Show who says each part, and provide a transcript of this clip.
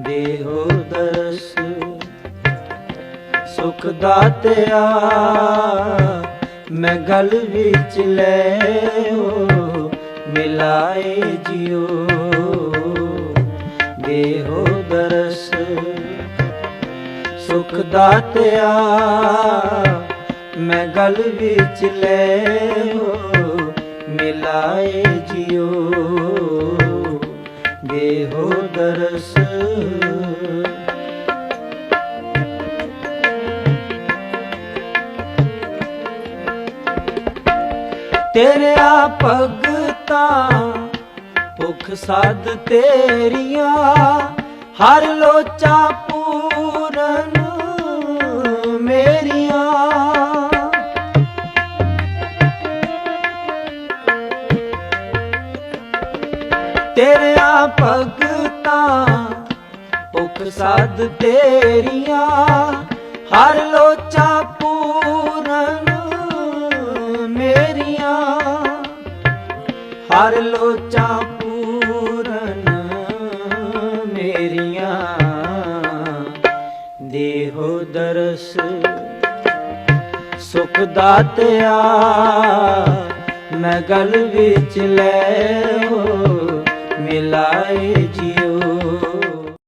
Speaker 1: ਦੇਹੋ ਦਰਸ ਸੁਖ ਦਾਤਿਆ ਮੈਂ ਗਲ ਵਿੱਚ ਲੈਓ, ਮਿਲਾਏ ਜਿਉ। ਦੇਹੋ ਦਰਸ ਸੁਖ ਦਾਤਿਆ ਮੈਂ ਗਲ ਵਿੱਚ ਲੈਓ, ਮਿਲਾਏ ਜਿਉ। ਦੇਹੋ ਦਰਸ। ਤੇਰਿਆ ਭਗਤਾ ਭੁਖ ਸਾਧ ਤੇਰੀਆਂ ਹਰ ਲੋਚਾ ਤੇਰਿਆ ਭਗਤਾ, ਭੁਖ ਸਾਧ ਤੇਰੀਆਂ, ਹਰ ਲੋਚਾ ਪੂਰਨ ਮੇਰੀਆਂ। ਹਰ ਲੋਚਾ ਪੂਰਨ ਮੇਰੀਆਂ। ਦੇਹੋ ਦਰਸ, ਸੁਖ ਦਾਤਿਆ ਮੈਂ ਗਲ ਵਿੱਚ ਲੈਓ ਮਿਲਾਏ